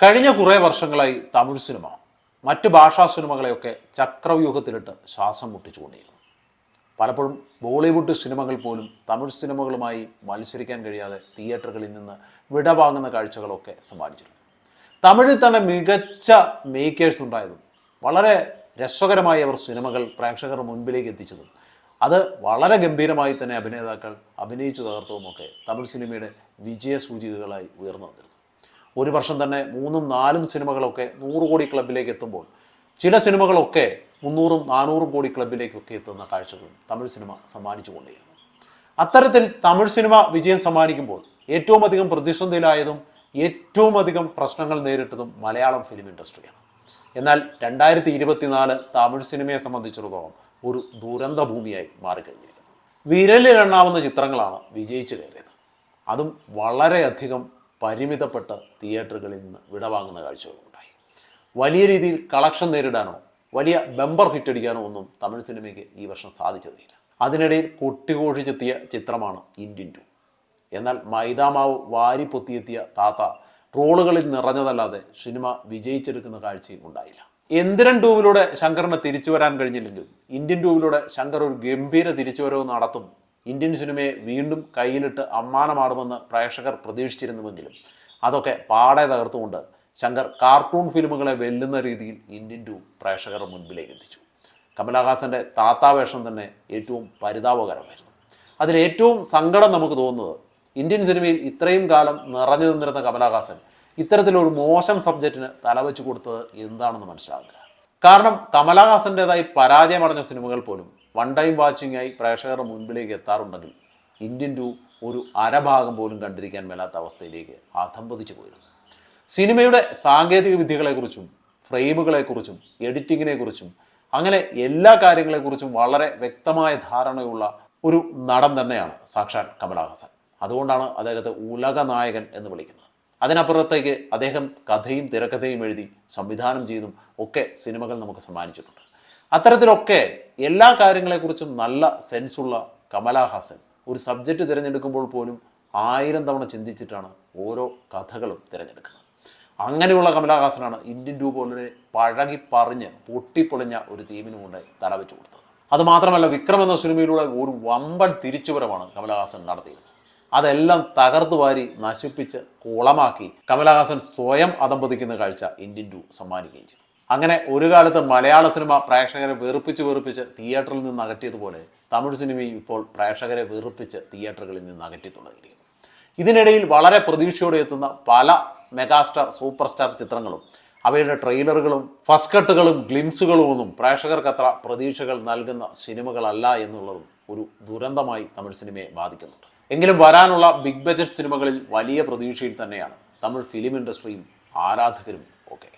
കഴിഞ്ഞ കുറേ വർഷങ്ങളായി തമിഴ് സിനിമ മറ്റ് ഭാഷാ സിനിമകളെയൊക്കെ ചക്രവ്യൂഹത്തിലിട്ട് ശ്വാസം മുട്ടിച്ചുകൊണ്ടിരുന്നു പലപ്പോഴും ബോളിവുഡ് സിനിമകൾ പോലും തമിഴ് സിനിമകളുമായി മത്സരിക്കാൻ കഴിയാതെ തിയേറ്ററുകളിൽ നിന്ന് വിടവാങ്ങുന്ന കാഴ്ചകളൊക്കെ സമ്മാനിച്ചിരുന്നു തമിഴിൽ തന്നെ മികച്ച മേക്കേഴ്സ് ഉണ്ടായതും വളരെ രസകരമായി അവർ സിനിമകൾ പ്രേക്ഷകർ മുൻപിലേക്ക് എത്തിച്ചതും അത് വളരെ ഗംഭീരമായി തന്നെ അഭിനേതാക്കൾ അഭിനയിച്ചു തകർത്തതുമൊക്കെ തമിഴ് സിനിമയുടെ വിജയസൂചികകളായി ഉയർന്നു വന്നിരുന്നു. ഒരു വർഷം തന്നെ മൂന്നും നാലും സിനിമകളൊക്കെ നൂറ് കോടി ക്ലബിലേക്ക് എത്തുമ്പോൾ ചില സിനിമകളൊക്കെ മുന്നൂറും നാനൂറും കോടി ക്ലബിലേക്കൊക്കെ എത്തുന്ന കാഴ്ചകളും തമിഴ് സിനിമ സമ്മാനിച്ചു കൊണ്ടേയിരുന്നു അത്തരത്തിൽ തമിഴ് സിനിമ വിജയം സമ്മാനിക്കുമ്പോൾ ഏറ്റവും അധികം പ്രതിസന്ധിയിലായതും ഏറ്റവും അധികം പ്രശ്നങ്ങൾ നേരിട്ടതും മലയാളം ഫിലിം ഇൻഡസ്ട്രിയാണ്. എന്നാൽ രണ്ടായിരത്തി ഇരുപത്തിനാല് തമിഴ് സിനിമയെ സംബന്ധിച്ചിടത്തോളം ഒരു ദുരന്ത ഭൂമിയായി മാറിക്കഴിഞ്ഞിരിക്കുന്നു. വിരലിലെണ്ണാവുന്ന ചിത്രങ്ങളാണ് വിജയിച്ചു കയറിയത്. അതും വളരെയധികം പരിമിതപ്പെട്ട തിയേറ്ററുകളിൽ നിന്ന് വിടവാങ്ങുന്ന കാഴ്ചകളുണ്ടായി വലിയ രീതിയിൽ കളക്ഷൻ നേരിടാനോ വലിയ ബമ്പർ ഹിറ്റ് അടിക്കാനോ ഒന്നും തമിഴ് സിനിമയ്ക്ക് ഈ വർഷം സാധിച്ചതേയില്ല അതിനിടയിൽ കൊട്ടിഘോഷിച്ചെത്തിയ ചിത്രമാണ് ഇന്ത്യൻ ടു. എന്നാൽ മൈദാമാവ് വാരി പൊത്തിയെത്തിയ താത്ത ട്രോളുകളിൽ നിറഞ്ഞതല്ലാതെ സിനിമ വിജയിച്ചെടുക്കുന്ന കാഴ്ചയും ഉണ്ടായില്ല. എന്തിരൻ ടൂവിലൂടെ ശങ്കറിന് തിരിച്ചു വരാൻ കഴിഞ്ഞില്ലെങ്കിലും ഇന്ത്യൻ ടൂവിലൂടെ ശങ്കർ ഒരു ഗംഭീര തിരിച്ചുവരവ് നടത്തും ഇന്ത്യൻ സിനിമയെ വീണ്ടും കയ്യിലിട്ട് അമ്മാനമാടുമെന്ന് പ്രേക്ഷകർ പ്രതീക്ഷിച്ചിരുന്നുവെങ്കിലും അതൊക്കെ പാടെ തകർത്തുകൊണ്ട് ശങ്കർ കാർട്ടൂൺ ഫിലിമുകളെ വെല്ലുന്ന രീതിയിൽ ഇന്ത്യൻ ടു പ്രേക്ഷകർ മുൻപിലേക്ക് എത്തിച്ചു. കമലഹാസന്റെ താത്താവേഷം തന്നെ ഏറ്റവും പരിതാപകരമായിരുന്നു. അതിലേറ്റവും സങ്കടം നമുക്ക് തോന്നുന്നത് ഇന്ത്യൻ സിനിമയിൽ ഇത്രയും കാലം നിറഞ്ഞു നിന്നിരുന്ന കമലഹാസൻ ഇത്തരത്തിലൊരു മോശം സബ്ജക്റ്റിന് തലവെച്ച് കൊടുത്തത് എന്താണെന്ന് മനസ്സിലാകുന്നില്ല കാരണം കമലഹാസന്റെതായി പരാജയമടഞ്ഞ സിനിമകൾ പോലും വൺ ടൈം വാച്ചിങ് ആയി പ്രേക്ഷകരുടെ മുൻപിലേക്ക് എത്താറുണ്ടെങ്കിൽ ഇന്ത്യൻ ടു ഒരു അരഭാഗം പോലും കണ്ടിരിക്കാൻ മേലാത്ത അവസ്ഥയിലേക്ക് അധംപതിച്ചു പോയിരുന്നു. സിനിമയുടെ സാങ്കേതിക വിദ്യകളെക്കുറിച്ചും ഫ്രെയിമുകളെക്കുറിച്ചും എഡിറ്റിങ്ങിനെക്കുറിച്ചും അങ്ങനെ എല്ലാ കാര്യങ്ങളെക്കുറിച്ചും വളരെ വ്യക്തമായ ധാരണയുള്ള ഒരു നടൻ തന്നെയാണ് സാക്ഷാൽ കമലഹാസൻ. അതുകൊണ്ടാണ് അദ്ദേഹത്തെ ഉലക നായകൻ എന്ന് വിളിക്കുന്നത്. അതിനപ്പുറത്തേക്ക് അദ്ദേഹം കഥയും തിരക്കഥയും എഴുതി സംവിധാനം ചെയ്തും ഒക്കെ സിനിമകൾ നമുക്ക് സമ്മാനിച്ചിട്ടുണ്ട്. അത്തരത്തിലൊക്കെ എല്ലാ കാര്യങ്ങളെക്കുറിച്ചും നല്ല സെൻസുള്ള കമലഹാസൻ ഒരു സബ്ജക്റ്റ് തിരഞ്ഞെടുക്കുമ്പോൾ പോലും ആയിരം തവണ ചിന്തിച്ചിട്ടാണ് ഓരോ കഥകളും തിരഞ്ഞെടുക്കുന്നത്. അങ്ങനെയുള്ള കമലഹാസനാണ് ഇന്ത്യൻ ടൂ പോലെ പഴകി പറഞ്ഞ് പൊട്ടിപ്പൊളിഞ്ഞ ഒരു തീമിനു കൊണ്ട് തലവെച്ച് കൊടുത്തത്. അതുമാത്രമല്ല വിക്രം എന്ന സിനിമയിലൂടെ ഒരു വമ്പൻ തിരിച്ചുവരവാണ് കമലഹാസൻ നടത്തിയിരുന്നത്. അതെല്ലാം തകർത്തു വാരി നശിപ്പിച്ച് കുളമാക്കി. കമലഹാസൻ സ്വയം അതമ്പതിക്കുന്ന കാഴ്ച ഇന്ത്യൻ ടു സമ്മാനിക്കുകയും ചെയ്തു. അങ്ങനെ ഒരു കാലത്ത് മലയാള സിനിമ പ്രേക്ഷകരെ വെറുപ്പിച്ച് വെറുപ്പിച്ച് തിയേറ്ററിൽ നിന്ന് അകറ്റിയതുപോലെ തമിഴ് സിനിമയും ഇപ്പോൾ പ്രേക്ഷകരെ വെറുപ്പിച്ച് തിയേറ്ററുകളിൽ നിന്ന് അകറ്റി തുടങ്ങിയിരിക്കുന്നു ഇതിനിടയിൽ വളരെ പ്രതീക്ഷയോടെ എത്തുന്ന പല മെഗാസ്റ്റാർ സൂപ്പർ സ്റ്റാർ ചിത്രങ്ങളും അവയുടെ ട്രെയിലറുകളും ഫസ്റ്റ് കട്ടുകളും ഗ്ലിംസുകളും ഒന്നും പ്രേക്ഷകർക്കത്ര പ്രതീക്ഷകൾ നൽകുന്ന സിനിമകളല്ല എന്നുള്ളതും ഒരു ദുരന്തമായി തമിഴ് സിനിമയെ ബാധിക്കുന്നുണ്ട്. എങ്കിലും വരാനുള്ള ബിഗ് ബജറ്റ് സിനിമകളിൽ വലിയ പ്രതീക്ഷയിൽ തന്നെയാണ് തമിഴ് ഫിലിം ഇൻഡസ്ട്രിയും ആരാധകരും ഒക്കെ.